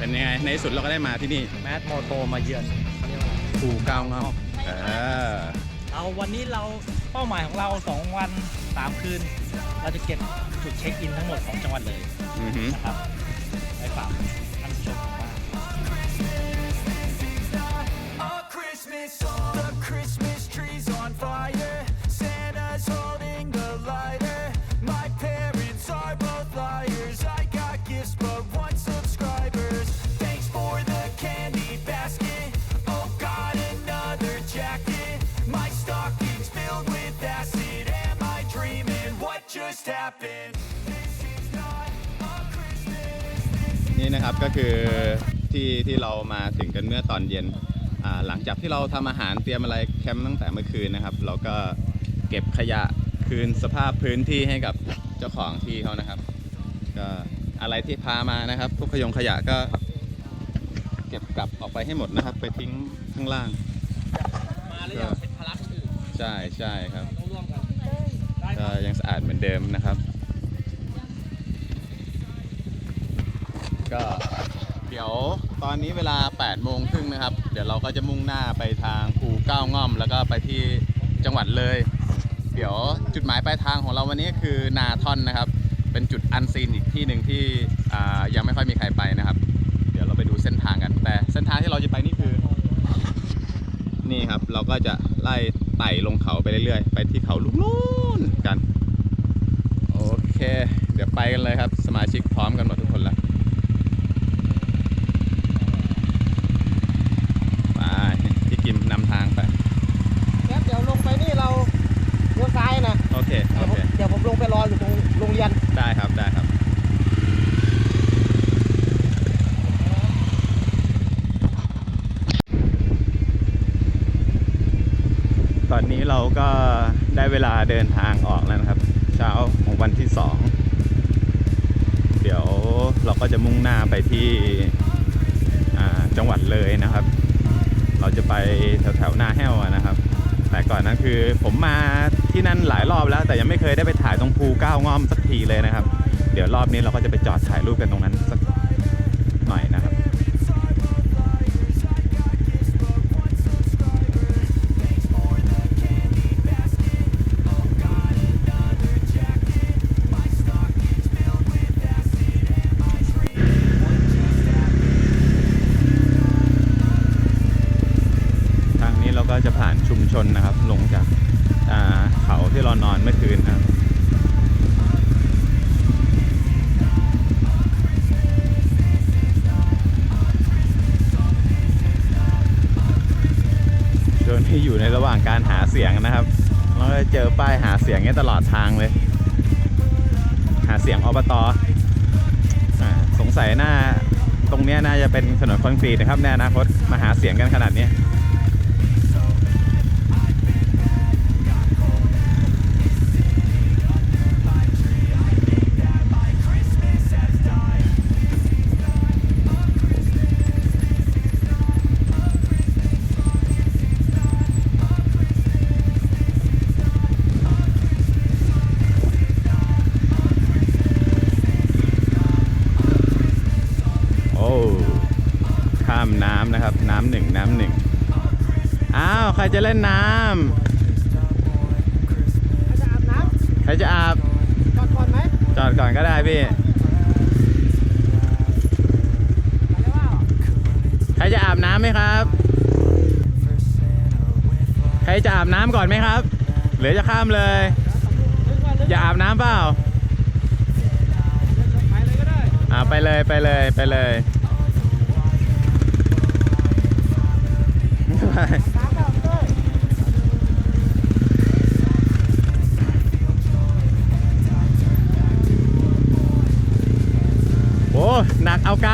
เป็นยังไงในที่สุดเราก็ได้มาที่นี่แมสโมโตมาเยือนภูเก้างอมเออเอาวันนี้เราเป้าหมายของเรา 2 วัน 3 คืน เราจะเก็บจุดเช็คอินทั้งหมดของจังหวัดเลยอือหือ นะครับไปฝากท่านผู้ชมว่า A Christmas, the Christmas นี่นะครับก็คือที่ที่เรามาถึงกันเมื่อตอนเย็นอ่าหลังจากที่เราทำอาหารเตรียมอะไรแคมป์ตั้งแต่เมื่อคืนนะครับ เราก็เก็บขยะคืนสภาพพื้นที่ให้กับเจ้าของที่เขานะครับ ก็อะไรที่พามานะครับพวกขยงขยะก็ เก็บกลับออกไปให้หมดนะครับ ไปทิ้งข้างล่างมาแล้วอยากเป็นภาระคนอื่นใช่ใช่ครับต้องร่วมกันได้คก็รับยังสะอาดเหมือนเดิมนะครับ ก็เดี๋ยวตอนนี้เวลา8โมงครึ่งนะครับ เดี๋ยวเราก็จะมุ่งหน้าไปทางภูเก้าง่อม แล้วก็ไปที่จังหวัดเลย เดี๋ยวจุดหมายปลายทางของเราวันนี้คือนาท่อนนะครับ เป็นจุดอันซีนอีกที่หนึ่งที่ยังไม่ค่อยมีใครไปนะครับ เดี๋ยวเราไปดูเส้นทางกัน แต่เส้นทางที่เราจะไปนี่คือ นี่ครับเราก็จะไล่ไต่ลงเขาไปเรื่อยๆ ไปที่เขาลูกนู้นกัน โอเค เดี๋ยวไปกันเลยครับ สมาชิกพร้อมกันหมดทุกคนแล้วไปพี่กิมนำทางไป แก๊ปเดี๋ยวลงไปนี่เราเลี้ยวซ้ายนะ โอเค เดี๋ โอ ยวผม เค เดี๋ยวผมลงไปรออยู่ตรงโรงเรียน ได้ครับได้ครับตอนนี้เราก็ได้เวลาเดินทางออกแล้วนะครับ เช้าของวันที่สองเดี๋ยวเราก็จะมุ่งหน้าไปที่จังหวัดเลยนะครับ เราจะไปแถวๆหน้าแห้วนะครับ แต่ก่อนนั้นคือผมมา ที่นั่นหลายรอบแล้ว แต่ยังไม่เคยได้ไปถ่ายตรงภูเก้าง่อมสักทีเลยนะครับ เดี๋ยวรอบนี้เราก็จะไปจอดถ่ายรูปกันตรงนั้นสักหน่อยนะครับทางนี้เราก็จะผ่านชุมชนนะครับ ลงจาก ที่เรานอนเมื่อคืนนะครับโดนที่อยู่ในระหว่างการหาเสียงนะครับ เราก็เจอป้ายหาเสียงเนี่ยตลอดทางเลย หาเสียงอบตอสงสัยหน้าตรงนี้น่าจะเป็นถนนคอนกรีตนะครับในอนาคตมาหาเสียงกันขนาดนี้ ครจะเล่นน้จะอาบน้ำใครจะอาบ จอดก่อนไหมจอดก่อนก็ได้พี่ไปแล้วว่าใครจะอาบน้ำไหมครับ ใครจะอาบน้ำก่อนไหมครับ หรือจะข้ามเลยลึกว่ากอาบน้ำเปล่าไปเลยก็ได้อ่าไปเลยไปเลยไปเลย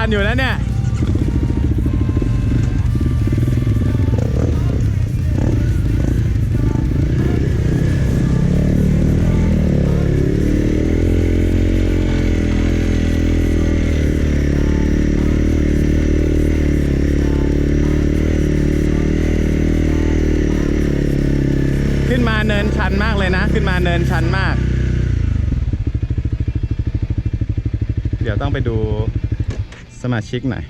กเอาการอยู่แล้วเนี่ย ขึ้นมาเนินชันมากเลยนะ ขึ้นมาเนินชันมาก เดี๋ยวต้องไปดู มาชิกหน่อย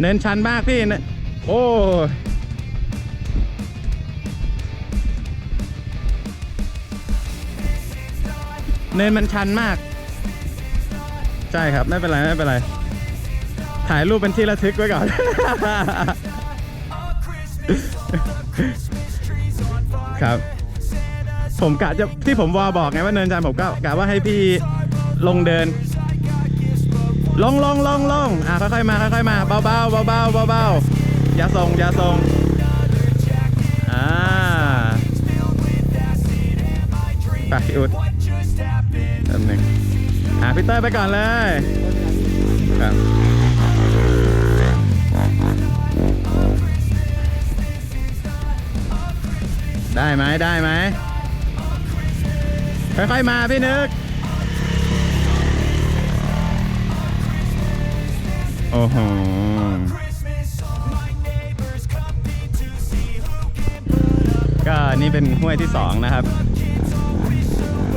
เนินชันมากพี่เนินโอ้เนินมันชันมาก ใช่ครับไม่เป็นไร ไม่เป็นไร ถ่ายรูปเป็นที่ระทึกไว้ก่อน ครับ ผมกะจะที่ผมวอบอกไงว่าเนินชันผมก็กะว่าให้พี่ลงเดิน ลงลงลงลงอะค่อยๆมาค่อยๆมาเบาๆเบาๆเบาๆอย่าส่งอย่าส่งอ่าไปอุดแป๊บหนึงอะพี่เต้ยไปก่อนเลยครับ ได้ไหมได้ไหมค่อยๆมาพี่นึก โอ้โหก็นี่เป็นห้วยที่สองนะครับ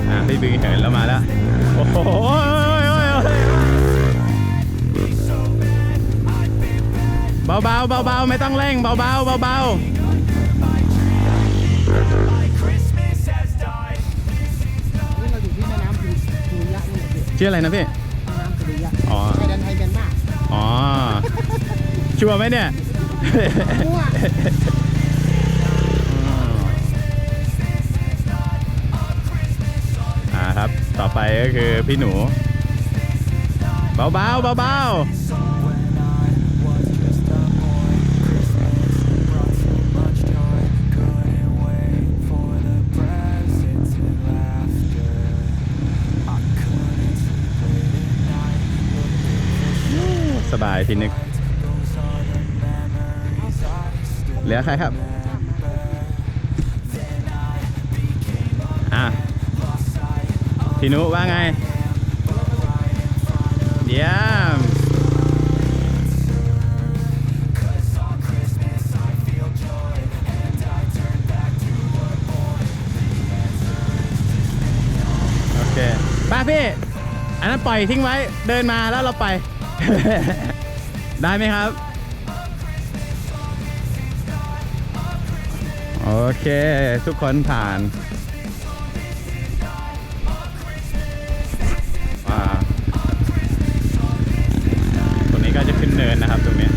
อะพี่บีเห็นแล้วมาแล้ว โอ้โหเบาเบาเบาเบาๆไม่ต้องเร่งเบาเบาเบาเชื่ออะไรนะพี่แม่น้ำสุริยะอ๋อชายแดนไทยเมียนมาอ๋อชัวร์ไหมเนี่ยมั่วอ่าครับต่อไปก็คือพี่หนู เบาๆเบาๆ สบายพี่นึกเหลือใครครับ อะพี่นุว่าไงเยี่ยมโอเคป้าพี่ อันนั้นปล่อยทิ้งไว้ เดินมาแล้วเราไป ได้ไหมครับ โอเค ทุกคนผ่านว้าวตรงนี้ก็จะขึ้นเนินนะครับตรงนี้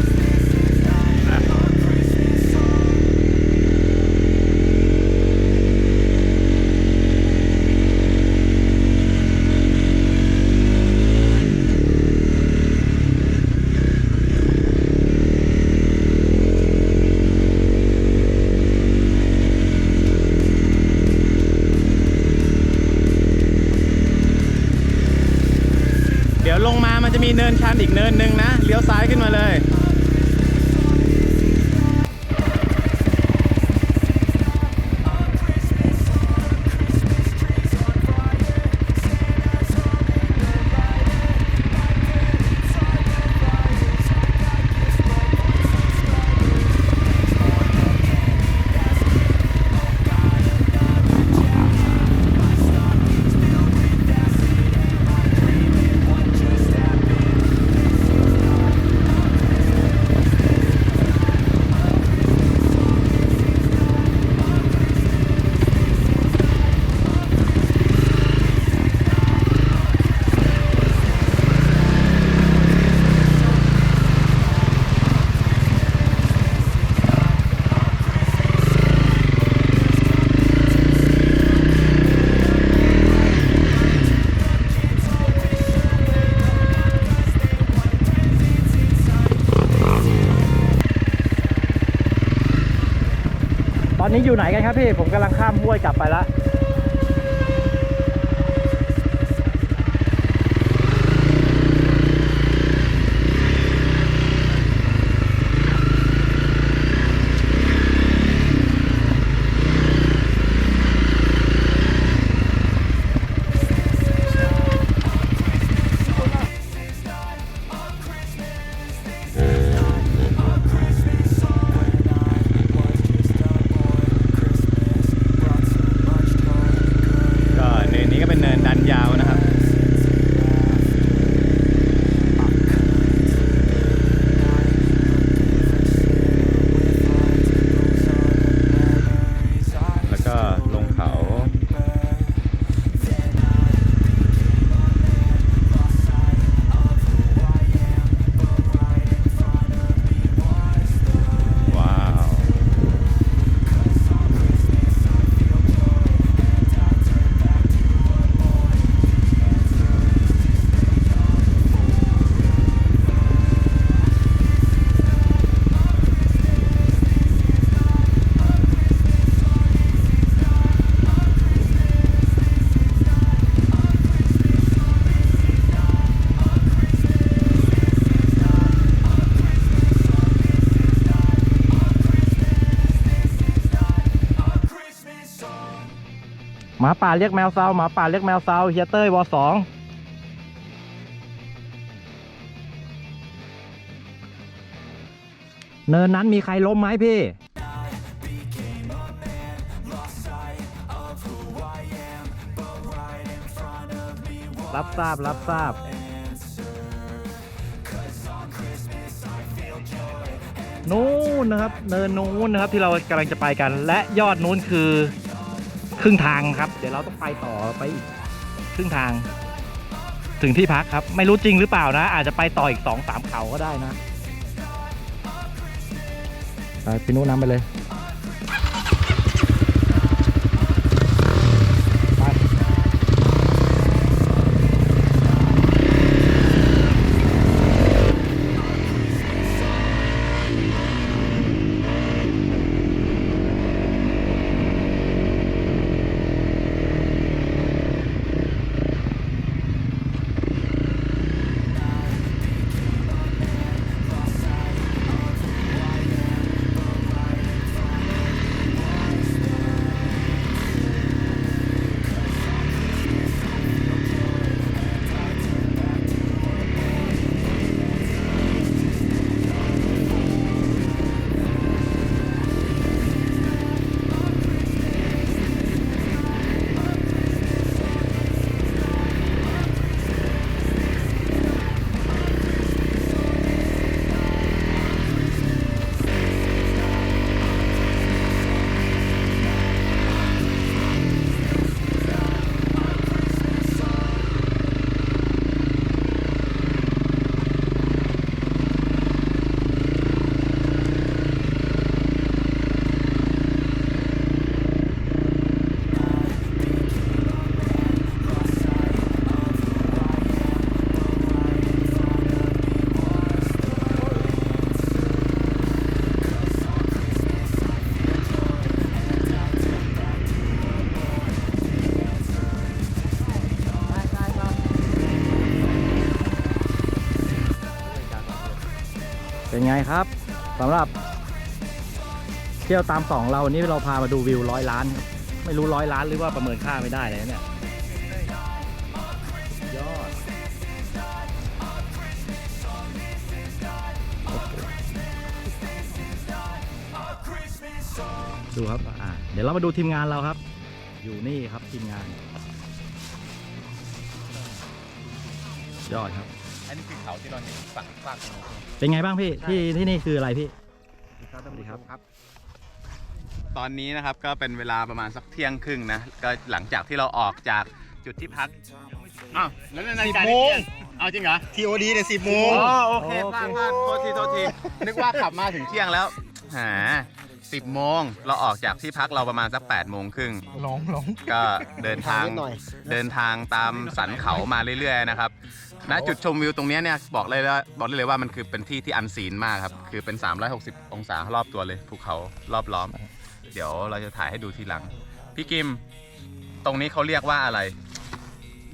ยวลงมามันจะมีเนินชันอีกเนินหนึ่งนะ เลี้ยวซ้ายขึ้นมาเลย นี้อยู่ไหนกันครับพี่ ผมกำลังข้ามห้วยกลับไปแล้วาป่าเรียกแมวเซาหมาป่าเรียกแมวเซาเฮียเต้ยวอสองเนินนั้นมีใครล้มไหมพี่ รับทราบ รับทราบ นู้นนะครับ เนินนู้นนะครับที่เรากำลังจะไปกัน และยอดนู้นคือ ครึ่งทางครับ เดี๋ยวเราต้องไปต่อไปอีกครึ่งทาง ถึงที่พักครับ ไม่รู้จริงหรือเปล่านะ อาจจะไปต่ออีกสองสามเขาก็ได้นะไปพี่นุ้นำไปเลยำหรับ เที่ยวตามสองเราวันนี้เราพามาดูวิวร้อยล้าน ไม่รู้ร้อยล้านหรือว่าประเมินค่าไม่ได้เลยเนี่ยยอดดูครับอ่าเดี๋ยวเรามาดูทีมงานเราครับ อยู่นี่ครับทีมงาน ยอดครับ อันนี้คือเขาที่เราเห็นฝั่งฝั่งนู้นเป็นไงบ้างพี่ที่ที่นี่คืออะไรพี่ สวัสดีครับ ตอนนี้นะครับก็เป็นเวลาประมาณสักเที่ยงครึ่งนะ ก็หลังจากที่เราออกจากจุดที่พัก อ้าว แล้วนาฬิกาสิบโมง เอาจริงเหรอ TOD เนี่ยสิบโมง อ๋อโอเคโอเคพลาดพลาดโทษทีโทษทีนึกว่าขับมาถึงเที่ยงแล้วหาสิบโมงเราออกจากที่พักเราประมาณสัก8ปดโมงครึ่งหลงหลงก็เดินทางนิดหน่อยเดินทางตามสันเขามาเรื่อยๆนะครับ ณจุดชมวิวตรงเนี้ยเนี่ยบอกเลยว่าบอกได้เลยว่ามันคือเป็นที่ที่อันซีนมากครับ คือเป็น 360 องศารอบตัวเลยภูเขารอบล้อม เดี๋ยวเราจะถ่ายให้ดูทีหลัง พี่กิม ตรงนี้เขาเรียกว่าอะไร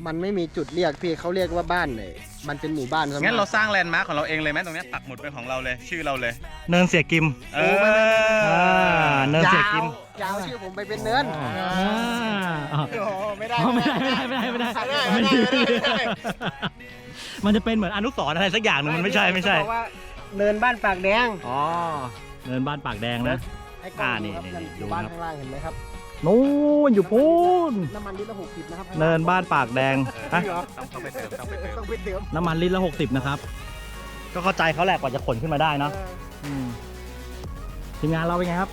มันไม่มีจุดเรียกพี่เขาเรียกว่าบ้านเลย มันเป็นหมู่บ้านซะงั้นมเรากสร้างแลนด์มาร์คของเราเองเลยไหมตรงเนี้ยปักหมุดเป็นของเราเลย ชื่อเราเลย เนินเสียกิมเออ่าเนินเสียกิมยาวชื่อผมไปเป็นเนินอ่าไม่ได้อ๋อไม่ได้ไม่ได้ไม่ได้ไม่ได้ไม่ได้ไม่ได้ไม่ได้มันจะเป็นเหมือนอนุสรณ์อะไรสักอย่างหนึงมันไม่ใช่ไม่ใช่เขาบอกว่าเนินบ้านปากแดงอ๋อเนินบ้านปากแดงนะให้กล้องอ่านี่ดูครับนี่อยู่ดูบ้านครับข้างล่างเห็นไหมครับ นู้นอยู่พูนน้ำมันลิตรละหกสิบนะครับเนินบ้านปากแดงฮะจริงเหรอต้องไปเติมต้องไปเติมต้องไปเติมน้ำมันลิตรละหกสิบนะครับ ก็เข้าใจเขาแหละกว่าจะขนขึ้นมาได้เนาะมทีมงานเราเป็นไงครับ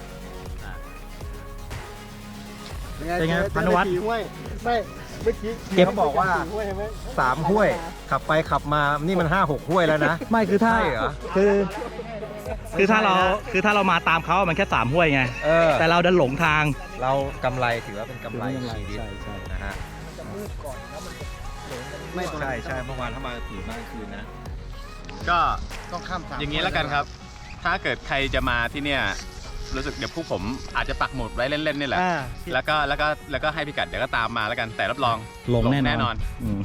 เป็นไงเจอพานุวัฒน์เจอสี่ห้วยไม่เมื่อกี้เก็บเขาบอกว่าสี่ห้วยใช่ไหมสามห้วย ขับไปขับมานี่มันห้าหกห้วยแล้วนะ ไม่คือถ้าใช่เหรอคือ คือถ้าเราคือถ้าเรามาตามเขามันแค่สามห้วยไง เออแต่เราดันหลงทาง เรากำไรถือว่าเป็นกำไรชีวิตใช่ใช่นะฮะไม่ตรงนั้นใช่ใช่เมื่อวานถ้ามาถือมากคืนนะ ก็ต้องข้ามสามอย่างนี้แล้วกันครับ ถ้าเกิดใครจะมาที่เนี่ย รู้สึกเดี๋ยวพวกผมอาจจะปักหมุดไว้เล่นๆนี่แหละ อ่า แล้วก็แล้วก็แล้วก็ให้พิกัดเดี๋ยวก็ตามมาแล้วกันแต่รับรองหลงแน่นอนแน่นอนอืม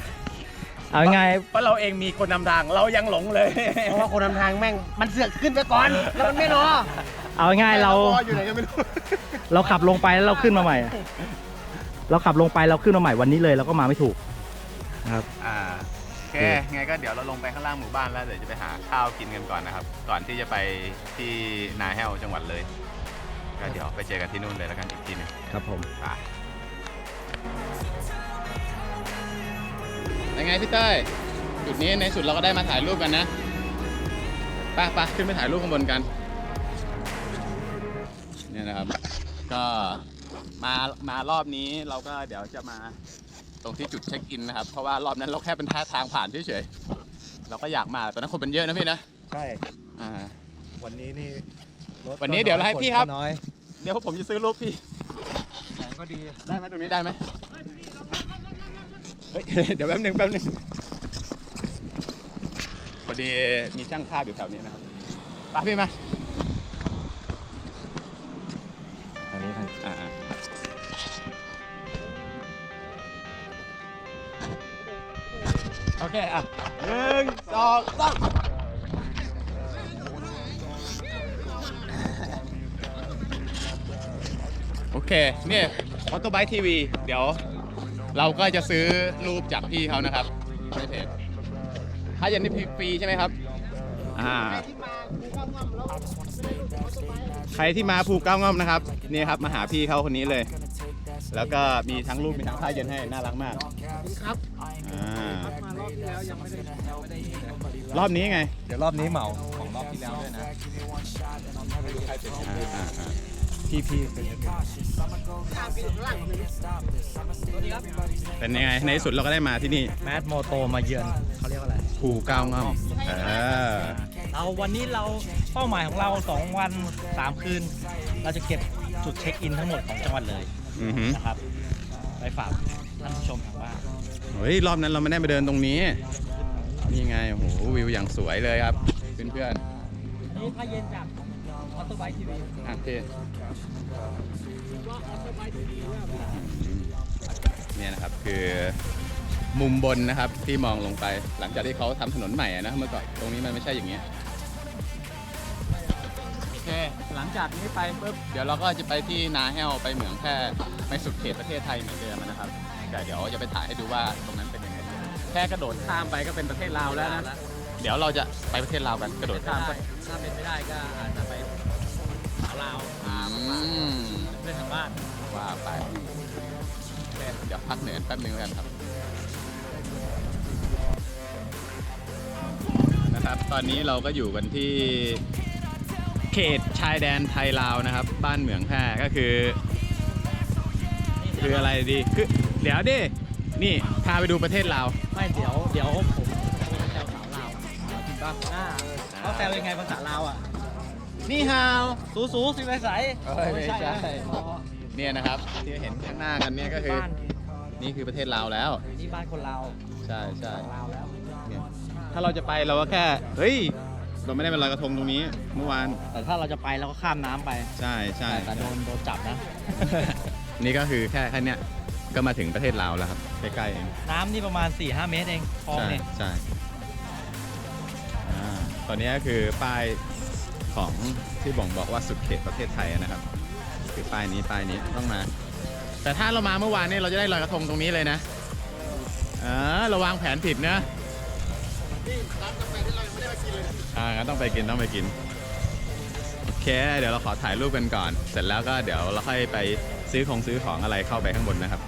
เอาไงเพราะเราเองมีคนนำทางเรายังหลงเลย เพราะว่าคนนำทางแม่งมันเสือกขึ้นไปก่อน แล้วมันไม่รอเอาง่ายเรา รออยู่ไหนก็ไม่รู้ เราขับลงไปแล้วเราขึ้นมาใหม่อะเราขับลงไปเราขึ้นมาใหม่วันนี้เลยเราก็มาไม่ถูกนะครับ อ่าโอเคไงก็เดี๋ยวเราลงไปข้างล่างหมู่บ้านแล้วเดี๋ยวจะไปหาข้าวกินกันก่อนนะครับ ก่อนที่จะไปที่นาแห้วจังหวัดเลยก็เดี๋ยวไปเจอกันที่นู่นเลยแล้วกันอีกทีหนึงครับผม ไป ยังไงพี่เต้ยจุดนี้ในสุดเราก็ได้มาถ่ายรูปกันนะไป้าป้าขึ้นไปถ่ายรูปข้างบนกัน เนี่ยนะครับ ก็มามารอบนี้เราก็เดี๋ยวจะมาตรงที่จุดเช็คอินนะครับ เพราะว่ารอบนั้นเราแค่เป็นท่าทางผ่านเฉยๆเราก็อยากมาตอนนั้นคนเป็นเยอะนะพี่นะใช่อ่าวันนี้นี่รถวันนี้เดี๋ยวเราให้พี่ครับนน้อยเดี๋ยวผมจะซื้อรูปพี่ แสงก็ดี ได้ไหมตรงนี้ได้ไหมเฮ้ยเดี๋ยวแป๊บหนึงแป๊บหนึงพอดีมีช่างภาพอยู่แถวนี้นะครับไปพี่มาอันนี้ครับอ่าโอเค อะหนึ่งสองสามโอเค เนี่ยออโตไบค์ทีวี เดี๋ยว เราก็จะซื้อรูปจากพี่เขานะครับในเพจถ้าอย่างนี้ฟรีใช่ไหมครับอ่าใครที่มาภูเก้าง่อมนะครับนี่ครับมาหาพี่เขาคนนี้เลย แล้วก็มีทั้งรูปมีทั้งผ้าเย็นให้น่ารักมากครับอ่ารอบนี้ไง เดี๋ยวรอบนี้เหมาของรอบที่แล้วด้วยนะอ่าอ่าอ่า พี่พี่เป็นเป็นยังไงในที่สุดเราก็ได้มาที่นี่แมสโมโตมาเยือนเขาเรียกว่าอะไร ภูเก้าง่อมเออเราวันนี้เราเป้าหมายของเรา 2 วัน 3 คืน เราจะเก็บจุดเช็คอินทั้งหมดของจังหวัดเลยอือหือนะครับ ไปฝากท่านผู้ชมทางบ้านเฮ้ยรอบนั้นเราไม่ได้ไปเดินตรงนี้นี่ไงโอ้โหวิวอย่างสวยเลยครับเพื่อนๆ นี่ผ้าเย็นจาก ออโต้ไบค์ทีวีอะโอเคเนี่ยนะครับคือมุมบนนะครับที่มองลงไปหลังจากที่เขาทำถนนใหม่อะนะเมื่อก่อนตรงนี้มันไม่ใช่อย่างเงี้ยโอเคหลังจากนี้ไปปุ๊บเดี๋ยวเราก็จะไปที่นาแห้วไปเหมืองแค่ไปสุดเขตประเทศไทยเหมือนเดิมนะครับแต่เดี๋ยวจะไปถ่ายให้ดูว่าตรงนั้นเป็นยังไงแค่กระโดดข้ามไปก็เป็นประเทศลาวแล้วนะเดี๋ยวเราจะไปประเทศลาวกันกระโดดข้ามไป ถ้าเป็นไม่ได้ก็อาจจะไป เพื่อนทางบ้านว่าไปเดี๋ยวพักเหนือแป๊บนึงแล้วกันครับ นะครับ ตอนนี้เราก็อยู่กันที่เขตชายแดนไทยลาวนะครับ บ้านเหมืองแพร่ก็คือ คืออะไรดี คือเดี๋ยวดิ นี่พาไปดูประเทศลาว ไม่เดี๋ยวเดี๋ยวผมจะไปแซวสาวลาวจริงป่ะอ่าเขาแซวยังไงภาษาลาวอะ นี่ฮาวสูสูสิไปใสเอ้ยไม่ใช่นะอ๋อเนี่ยนะครับที่เห็นข้างหน้ากันเนี่ยก็คือ บ้านนี่คือประเทศลาวแล้ว นี่บ้านคนลาวใช่ใช่ลาวแล้วเนี่ยถ้าเราจะไปเราก็แค่เฮ้ยเราไม่ได้เป็นลอยกระทงตรงนี้ เมื่อวานแต่ถ้าเราจะไปเราก็ข้ามน้ำไปใช่ใช่แต่โดนโดนจับนะ นี่ก็คือแค่แค่เนี้ยก็มาถึงประเทศลาวแล้วครับใกล้ๆเอง น้ำนี่ประมาณ 4-5 เมตรเองคลองใช่เนี่ย ใช่อ่าตอนนี้ก็คือป้าย ของที่บ่งบอกว่าสุดเขตประเทศไทยนะครับ คือป้ายนี้ป้ายนี้ต้องมา แต่ถ้าเรามาเมื่อวานเนี่ยเราจะได้ลอยกระทงตรงนี้เลยนะอ่าราวางแผนผิดนะอ่างั้นต้องไปกินต้องไปกินโอเค เดี๋ยวเราขอถ่ายรูปกันก่อน เสร็จแล้วก็เดี๋ยวเราค่อยไปซื้อของซื้อของอะไรเข้าไปข้างบนนะครับ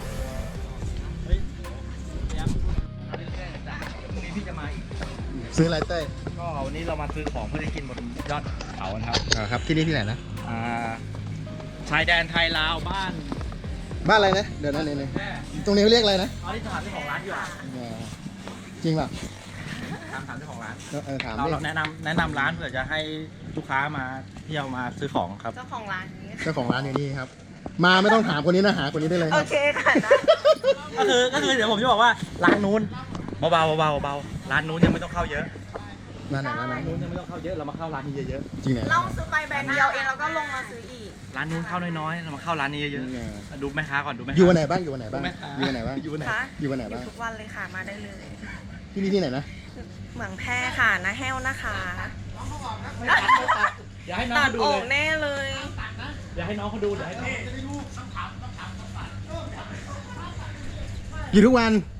ซื้ออะไรเต้ยก็วันนี้เรามาซื้อของเพื่อจะกินบนยอดเขานะครับอ่าครับ ที่นี่ที่ไหนนะ อ่าชายแดนไทยลาวบ้านบ้านอะไรนะ เดี๋ยวนะเนี่ยเนี่ยตรงนี้เขาเรียกอะไรนะเอาที่ถามเจ้าของร้านดีกว่าอ่าจริงป่ะถามถามเจ้าของร้านเออถามเราดิเราแนะนำแนะนำร้านเผื่อจะให้ลูกค้ามาเที่ยวมาซื้อของครับ เจ้าของร้านนี้เจ้าของร้านอยู่นี่ครับ มาไม่ต้องถามคนนี้นะหาคนนี้ได้เลยคโอรับ เคค่ะนะ ก็คือก็คือเดี๋ยวผมจะบอกว่าร้านนู้น เบาๆเบาๆเบาๆร้านนู้นยังไม่ต้องเข้าเยอะร้านไหนร้านไหนร้านนู้นยังไม่ต้องเข้าเยอะเรามาเข้าร้านนี้เยอะจริงไหน เราซื้อไปแบรนด์เดียวเองแล้วก็ลงมาซื้ออีก ๆร้านนู้นเข้าน้อยๆเรามาเข้าร้านนี้เยอะๆดูแม่ค้าก่อนดูแม่ค้า อยู่วันไหนบ้างอยู่วันไหนบ้างแม่ค้าอยู่วันไหนบ้างอยู่ไหนคะ อยู่วันไหนอยู่บ้างทุกวันเลยค่ะมาได้เลย ที่นี่ที่ไหนนะเหมืองแพร่ค่ะนะแห้วนะคะอย่าให้น้องตัดเขาดูออเลกยแน่เลย อย่าให้น้องเขาดูเดี๋ยวให้น้องนอยู่ทุกวันอยู่ทุก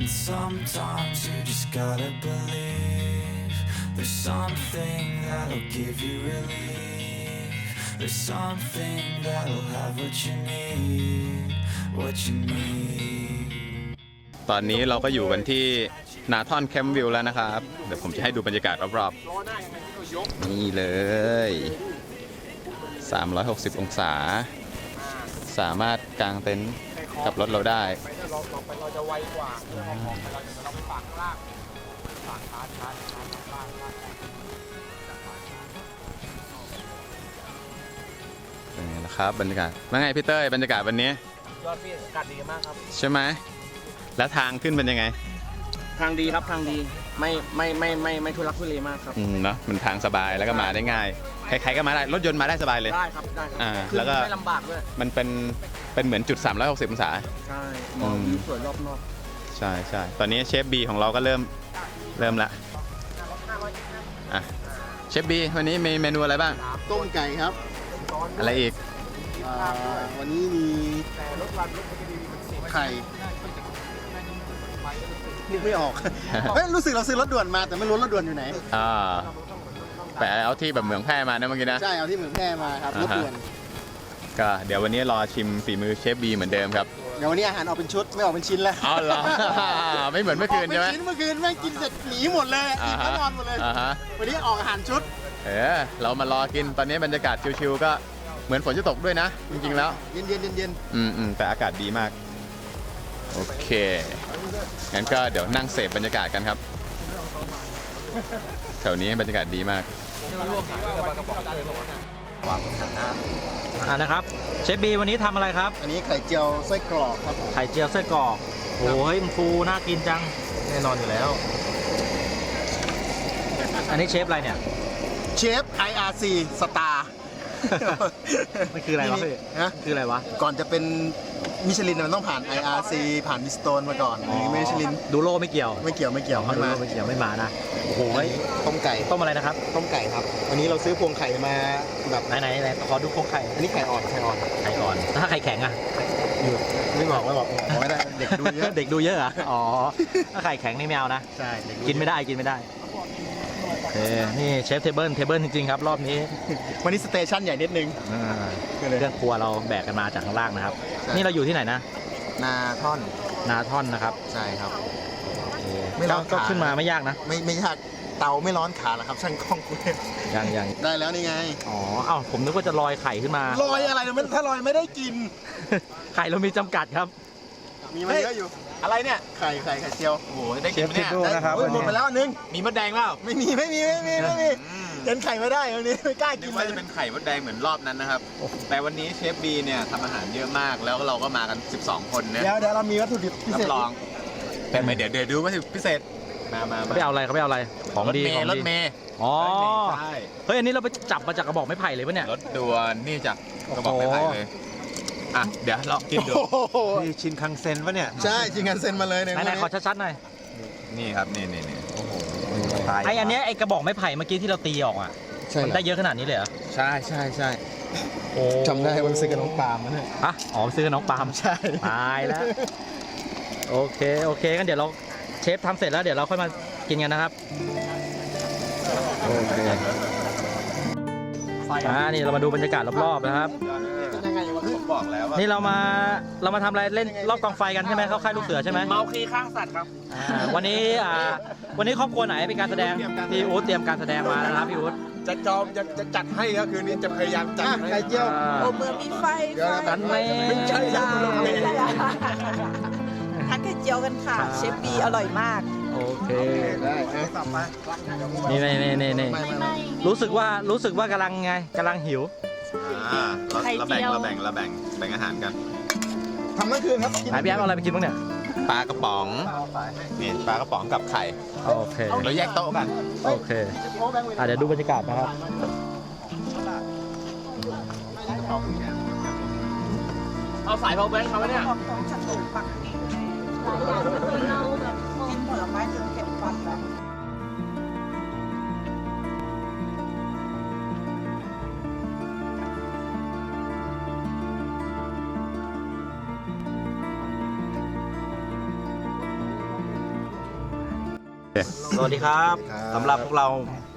And sometimes you just gotta believe there's something that'll give you relief. There's something that'll have what you need, what you need. ตอนนี้เราก็อยู่กันที่นาทอนแคมป์วิวแล้วนะครับ เดี๋ยวผมจะให้ดูบรรยากาศรอบๆ นี่เลย 360 องศา สามารถกางเต็นท์ กับรถเราได้เป็นไงล่ะครับบรรยากาศว่าไงพี่เต้ยบรรยากาศวันนี้ยอดพี่อากาศดีมากครับ ใช่ไหมแล้วทางขึ้นเป็นยังไงทางดีครับทางดีไม่ไม่ไม่ไม่ไม่ทุรักทุเลมากครับ อืมเนาะมันทางสบายแล้วก็มาได้ง่าย ใครๆก็มาได้รถยนต์มาได้สบายเลย ได้ครับได้ครัอ่าขึ้นแล้วก็ ไม่ลำบากด้วยมันเป็นเป็นเหมือนจุด 360 องศา ใช่มองอืมวิวสวยรอบนอกใช่ใช่ตอนนี้เชฟบีของเราก็เริ่มเริ่มละอะเชฟบีวันนี้มีเมนูอะไรบ้าง ต้มไก่ครับอะไรอีกอ่าวันนี้มีไข่นึกไม่ออก เฮ้ยรู้สึกเราซื้อรถด่วนมาแต่ไม่รู้รถด่วนอยู่ไหน อ่า ไปเอาที่แบบเหมืองแพร่มานะเมื่อกี้นะ ใช่เอาที่เมืองแพร่มาครับรถอ่าฮะด่วนก็เดี๋ยววันนี้รอชิมฝีมือเชฟบีเหมือนเดิมครับ เดี๋ยววันนี้อาหารออกเป็นชุดไม่ออกเป็นชิ้นแล้วอ๋อเหรอ ไม่เหมือนเมื่อคืนใช่ไหมกเป็นชิ้นเมื่อคืนแม่งกินเสร็จหนีหมดเลยอ่ากินฮะแล้วนอนหมดเลย อ่าฮะ วันนี้ออกอาหารชุดเออเรามารอกินตอนนี้บรรยากาศชิวๆก็เหมือนฝนจะตกด้วยนะ จริงๆแล้ว เย็นเย็นเย็นเย็นอืมอืมแต่อากาศดีมาก โอเค งั้นก็เดี๋ยวนั่งเสพบรรยากาศกันครับ แถวนี้บรรยากาศดีมาก อ่านะครับ เชฟบีวันนี้ทำอะไรครับ อันนี้ไข่เจียวไส้กรอกครับไข่เจียวไส้กรอกโอ้ยมันฟูน่ากินจัง แน่นอนอยู่แล้ว อันนี้เชฟอะไรเนี่ย เชฟ IRC สตาร์ มันคืออะไรวะพี่ฮะ คืออะไรวะก่อนจะเป็นมิชลินมันต้องผ่าน IRC ผ่านมิสโตนมาก่อนมิชลินดูโลไม่เกี่ยวไม่เกี่ยวไม่เกี่ยวเขาไม่ดูมาโลไม่เกี่ยวไม่มานะโอ้โหเฮ้ยต้มไก่ต้มอะไรนะครับต้มไก่ครับ วันนี้เราซื้อพวงไข่มาแบบไหนไหนไหนขอดูโครงไข่อันนี้ไข่อ่อนไข่อ่อนไข่อ่อนแล้วถ้าไข่แข็งอะอยู่ไม่บอกไม่บอกบอกไม่ได้เด็กดูเยอะ เด็กดูเยอะเหรออ๋อถ้าไข่แข็งนี่ไม่เอานะ ใช่เด็กินไม่ได้กินไม่ได้โอ เคนี่เชฟเทเบิลเทเบิลจริงๆครับรอบนี้วันนี้สเตชันใหญ่นิดนึงอ่าเครื่องครัวเราแบกกันมาจากข้างล่างนะครับใช่นี่เราอยู่ที่ไหนนะ นาท่อน นาท่อนนะครับ ใช่ครับโอเคไม่ร้อนก็ขาขึ้นมาไม่ยากนะ ไม่ไม่ยากเตาไม่ร้อนขาหรอกครับช่างกล้องกูยังยังได้แล้วนี่ไง อ๋อ เอ้าผมนึกว่าจะลอยไข่ขึ้นมา ลอยอะไรเนี่ยมันถ้าลอยไม่ได้กิน ไข่เรามีจำกัดครับ มีมาเยอะอยู่ อะไรเนี่ยไข่ไข่ไข่เจียว โอ้โหได้กินไหมเนี่ยเชฟทิดโด้นะครับเฮ้ยหมดไปแล้วอันนึง มีมดแดงเปล่าไม่มีไม่มีไม่มีไม่มีเห็นไข่ไม่ได้วันนี้ไม่กล้านึกิกนว่าเลจะยเป็นไข่มดแดงเหมือนรอบนั้นนะครับ แต่วันนี้เชฟบีเนี่ยทำอาหารเยอะมากแล้วเราก็มากัน 12 คนนะเดี๋ยวเดี๋ยวเรามีวัตถุดิบพิรัเศษบรองแต่ไม่เดี๋ยวเดี๋ยวดูว่าพิเศษมามาเขามาไปเอาอะไรเขาไปเอาอะไร ของดีรถเมของย์รถดี เมย์อ๋อ รถเมย์ใช่เฮ้ย อันนี้เราไปจับมาจากกระบอกไม้ไผ่เลยปะเนี่ย รถด่วนนี่จากกระบอกไม้ไผ่เลย อะ เดี๋ยวเรากินดู โอ้โหนี่ชินคังเซ็นปะเนี่ยใช่จริงกันเซ็นมาเลยเนี่ยไหนๆขอชัดๆหน่อยนี่ครับ นี่นี่นี่ไออันเนี้ยไอกระบอกไม้ไผ่เมื่อกี้ที่เราตีออกอะใช่มันได้เยอะขนาดนี้เลยเหรอใช่ใช่ใช่โอ้จำได้ว่าซื้อกับน้องปาล์มนะเนี่ยอะอ๋อซื้อกับน้องปาล์มใช่ตายแล้ว โอเค โอเคกันเดี๋ยวเราเชฟทำเสร็จแล้วเดี๋ยวเราค่อยมากินกันนะครับ โอเค อ่านี่เรามาดูบรรยากาศรอบๆนะครับยังไงวะผม บอกแล้วว่านี่เรามาเรามาทำอะไรเล่นรอบกองไฟกันใช่ไหมเข้าค่ายลูกเสือใช่ไหมเมาคีข้างสัตว์ครับ อ่าวันนี้อ่าวันนี้ครอบครัวไหนเป็นการแสดงพี่อู๊ดเตรียมการแสดงมานะครับพี่อู๊ดจะจอมจะจะจัดให้ก็คืนนี้จะพยายามจัดอะให้ ไข่เจียว อ่า โอ้เมืองมีไฟเดี๋ยวนะกันไหม ไม่ใช่ครับคุณลุงเมย์ทานไข่เจียวกันค่ะ ครับ เชฟบีอร่อยมาก โอเคได้อะต่อไปนี่นี่นี่นี่นี่ไม่ไม่ไม่รู้สึกว่ารู้สึกว่ากำลังไงกำลังหิว อ่าเราไข่เราเจีแบ่งยว เราแบ่งเราแบ่งแบ่งอาหารกันทำทั้งคืนครับกินไหนพี่แอฟเอาอะไรไปกินบ้างเนี่ย ปลากระป๋องนี่ปลากระป๋องกับไข่โอเค เราแยกโต๊ะกันโอเคอะเดี๋ยวดูบรรยากาศนะครับ เอาสาย power bank มาไว้เนี่ย ของของฉันถูกปักกิ่งกินผลไม้จนเก็บฟันแล้ว สวัสดีครับครับสำหรับพวกเรา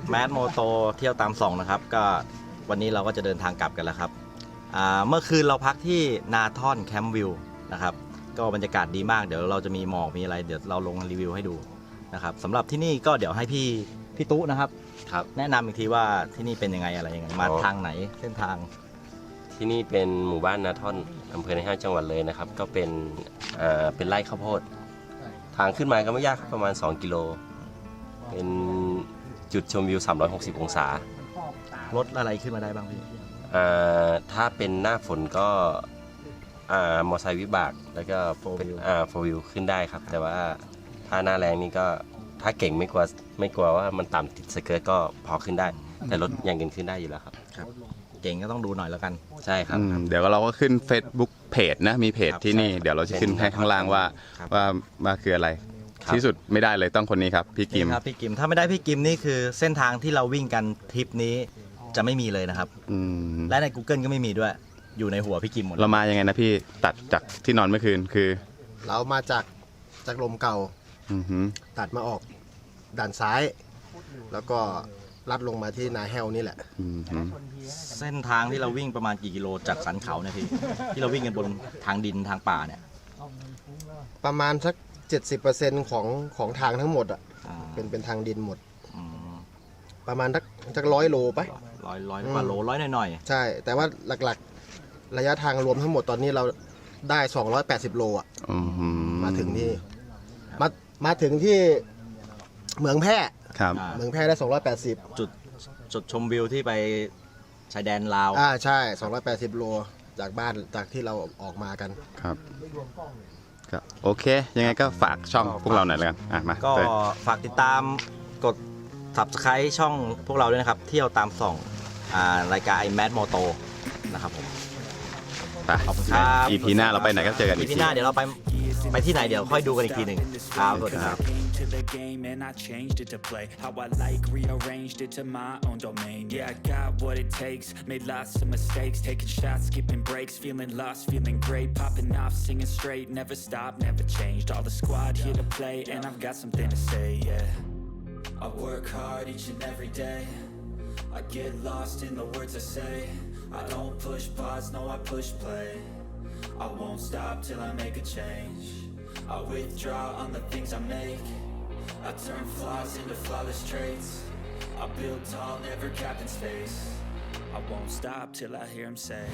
แมสโมโตเที่ยวตามส่องนะครับ ก็วันนี้เราก็จะเดินทางกลับกันแล้วครับอ่าเมื่อคืนเราพักที่นาทอนแคมป์วิวนะครับก็บรรยากาศดีมากเดี๋ยวเราจะมีหมอกมีอะไรเดี๋ยวเราลงรีวิวให้ดูนะครับสำหรับที่นี่ก็เดี๋ยวให้พี่พี่ตุ๊นะครับ ครับแนะนำอีกทีว่าที่นี่เป็นยังไงอะไรยังไงมาอ๋อทางไหนเส้นทางที่นี่เป็นหมู่บ้านนาท่อนอำเภอในห้างจังหวัดเลยนะครับ ก็เป็นอ่าเป็นไร่ข้าวโพด ทางขึ้นมาก็ไม่ยากครับประมาณ 2 กิโล เป็นจุดชมวิว 360 องศา รถอะไรขึ้นมาได้บ้างพี่อ่าถ้าเป็นหน้าฝนก็อ่ามอไซค์วิบาก แล้วก็ Four เป็น wheel อ่าโฟวิวขึ้นได้ครับ แต่ว่าถ้าหน้าแรงนี่ก็ถ้าเก่งไม่กลัวไม่กลัวว่ามันต่ำติดสเกิร์ตก็พอขึ้นได้ แต่รถอย่างอื่นขึ้นได้อยู่แล้วครับ เก่งก็ต้องดูหน่อยแล้วกัน ใช่ครับ อืมเดี๋ยวเราก็ขึ้น Facebook เพจนะ มีเพจครับที่นี่ใช่เดี๋ยวเราจะขึ้นให้ข้างล่างว่าครับ ว่าว่าคืออะไรครับ ที่สุดไม่ได้เลยต้องคนนี้ครับพี่กิม นี่ครับพี่กิม ถ้าไม่ได้พี่กิมนี่คือเส้นทางที่เราวิ่งกันทริปนี้จะไม่มีเลยนะครับ อืมและใน Google ก็ไม่มีด้วย อยู่ในหัวพี่กิมหมดเรามายังไงนะพี่ตัดจากที่นอนเมื่อคืนคือเรามาจากจากลมเก่าอือหือตัดมาออกด่านซ้าย แล้วก็ลัดลงมาที่นาแฮวนี่แหละ อือหือเส้นทางที่เราวิ่งประมาณกี่กิโลจากสันเขาเนี่ยพี่ ที่เราวิ่งกันบนทางดินทางป่าเนี่ยประมาณสัก 70%ของของทางทั้งหมดอะอ่าเป็นเป็นทางดินหมด อืมประมาณสักสักร้อยโลไปะร้อยร้อยอืมกว่าโลร้อยหน่อยใช่ แต่ว่าหลักๆ ระยะทางรวมทั้งหมดตอนนี้เราได้ 280 โลอะอือหือมาถึงที่มามาถึงที่เหมืองแพร่ครับ ๆอ่าเหมืองแพร่ได้ 280 จุดจุดชมวิวที่ไปชายแดนลาว อ่าใช่ 280 โลจากบ้านจากที่เราออกมากัน ครับ ก็โอเค ยังไงก็ฝากช่องพวกเราหน่อยแล้วกันอะมาก็เตยฝากติดตามกด subscribe ช่องพวกเราด้วยนะครับ เที่ยวตามส่องอ่ารายการ i m a d Moto นะครับผม ไป ขอบคุณครับอีพีหน้าเราไปไหนก็เจอกันอีอีกพีที หน้าเดี๋ยวเราไปไปที่ไหนเดี๋ยวค่อยดูกันอีกทีหนึ่งครับสวัสดีครับ came to the game and I changed it to play how I like, rearranged it to my own domain. Yeah, I got what it takes, made lots of mistakes, taking shots, skipping breaks, feeling lost, feeling great, popping off, singing straight, never stopped, never changed. All the squad here to play, and I've got something to say, yeah. I work hard each and every day. I get lost in the words I say. I don't push pause, no, I push play. I won't stop till I make a change. I withdraw on the things I make. I turn flaws into flawless traits. I build tall, never capped in space. I won't stop till I hear him say.